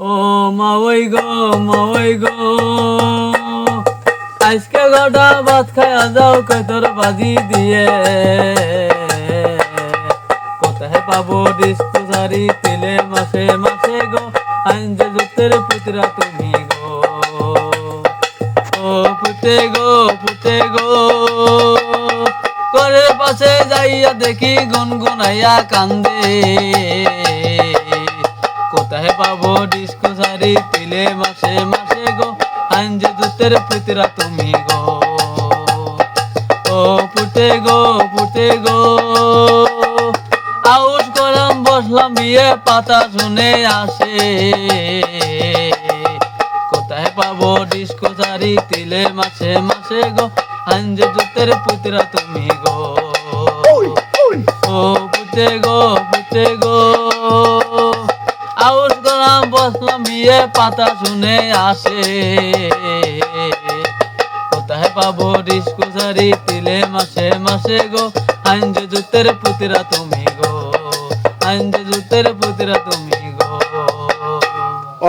ও মাওই গো মাওই গো। আজকে গোটা ভাত খায়া যাও কতর বাজি দিয়ে। কোথায় পাবো ডিস্কো সারি তেলে মাসে মাসে গো আইনজে জুতের পুতরা তুমি গো। ও পুতে গো পুতে গো। করে পাশে যাইয়া দেখি গুনগুনাইয়া কান্দে। পাবো ডিস্কো সারি তিলে মাসে মাসে গো আঞ্জে দুতের পুতরা তুমি গো। ও পুতে গো পুতে গো। আউস করলাম বসলাম বিয়ে পাতা শুনে আসে। কোথায় পাবো ডিস্কো সারি তিলে মাসে মাসে গো আঞ্জে দুতের পুতরা তুমি গো। ও পুতে গো পুতে গো। বিয়ে পাতা শুনে আসে। কোথায় পাবো ডিস্কো সারি তিলে মাসে মাসে গো? আঞ্জে জুতের পুতরা তুমি গো। আঞ্জে জুতের পুতরা তুমি গো।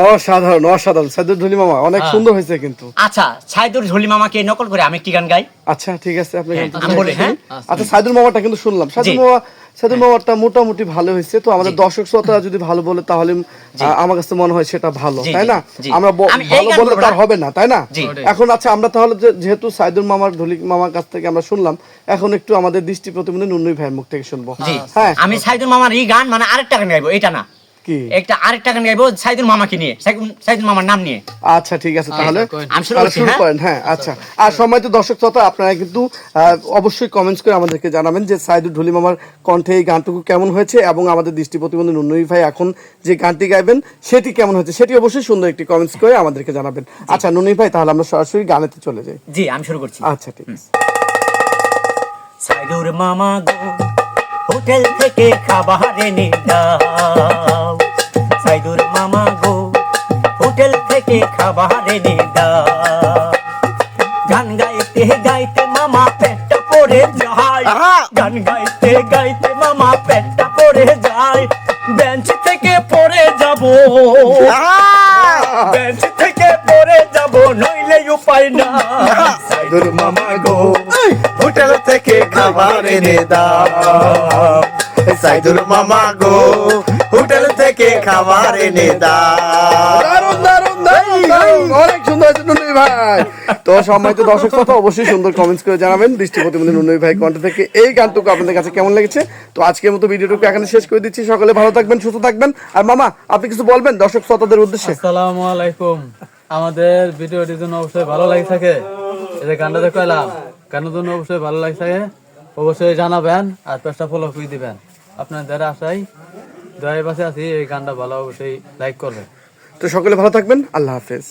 অসাধারণ অসাধারণ। সাইদুল ঢুলি মামা অনেক হ্যাঁ। সুন্দর হয়েছে কিন্তু। আচ্ছা সাইদুর ঝুলি মামাকে নকল করে আমি একটি গান গাই। আচ্ছা ঠিক আছে আপনি হ্যাঁ, গানটা হ্যাঁ? আচ্ছা সাইদুল মামাটা কিন্তু শুনলাম। সাইদুল জি। মামা সাইদুল মামাটা মোটামুটি ভালো হয়েছে। তো আমাদের দর্শক শ্রোতারা যদি ভালো বলে তাহলে আমার কাছে মনে হয় সেটা ভালো তাই না? আমরা ভালো বললে তার হবে না তাই না? এখন আচ্ছা আমরা তাহলে যেহেতু সাইদুল মামার ধলিক মামার কাছ থেকে আমরা শুনলাম এখন একটু আমাদের দৃষ্টি প্রতিবন্ধী নুনুই ভাইয়ের মুখ থেকে শুনব। হ্যাঁ। আমি সাইদুর মামার এই গান মানে আরেকটা গান গাইবো এটা না। কি? একটা আরেকটা গান গাইবো সাইদুর মামাকে নিয়ে সাইদুর মামার নাম নিয়ে। আচ্ছা ঠিক আছে তাহলে আমি শুরু তাহলে শুরু হ্যাঁ? করেন হ্যাঁ আচ্ছা। আর সম্মানিত দর্শক শ্রোতা আপনারা কিন্তু অবশ্যই কমেন্টস করে আমাদেরকে জানাবেন যে সাইদুল ঢুলি মামার কণ্ঠে এই গানটুকু কেমন হয়েছে এবং আমাদের দৃষ্টি প্রতিবন্ধী নুনুই ভাই এখন যে গানটি গাইবেন সেটি কেমন হয়েছে সেটি অবশ্যই সুন্দর একটি কমেন্টস করে আমাদেরকে জানাবেন। আচ্ছা নুনুই ভাই তাহলে আমরা সরাসরি গানেতে চলে যাই। জি আমি শুরু করছি। আচ্ছা ঠিক আছে। সাইদুর মামা গো হোটেল থেকে খাবার এনে হোটেল থেকে খাবার এনে গান গাইতে গাইতে মামা পেটটা পড়ে যায়। গান গাইতে গাইতে মামা পেটটা পড়ে যায়। বেঞ্চ থেকে পড়ে যাব। বেঞ্চ থেকে পড়ে যাব নইলে উপায় না। সাইদুর মামা গো হোটেল থেকে খাবার এনে দাও। সাইদুর মামা গো হোটেল থেকে খাবার এনে দাও। দারুণ দারুণ দারুণ দারুণ। অনেক সুন্দর হয়েছে নুনুই ভাই। তো সম্মানিত দর্শক শ্রোতা অবশ্যই সুন্দর কমেন্টস করে জানাবেন। দৃষ্টি প্রতিবন্ধী নুনুই ভাই কণ্ঠ থেকে এই গানটুকু আপনাদের কাছে কেমন লেগেছে? তো আজকের মতো ভিডিওটুকু এখানে শেষ করে দিচ্ছি। সকলে ভালো থাকবেন সুস্থ থাকবেন। আর মামা আপনি কিছু বলবেন দর্শক শ্রোতাদের উদ্দেশ্যে? আসসালামু আলাইকুম। আমাদের ভিডিওটির জন্য অবশ্যই ভালো লাগে থাকে। এই যে গানটা দেখো এলাম গানের জন্য অবশ্যই ভালো লাগে থাকে। অবশ্যই জানাবেন আর পেজটা ফলো করে দিবেন। আপনাদের আশাই দয়া পাশে আছি, এই গানটা ভালো অবশ্যই লাইক করবেন। তো সকলে ভালো থাকবেন, আল্লাহ হাফেজ।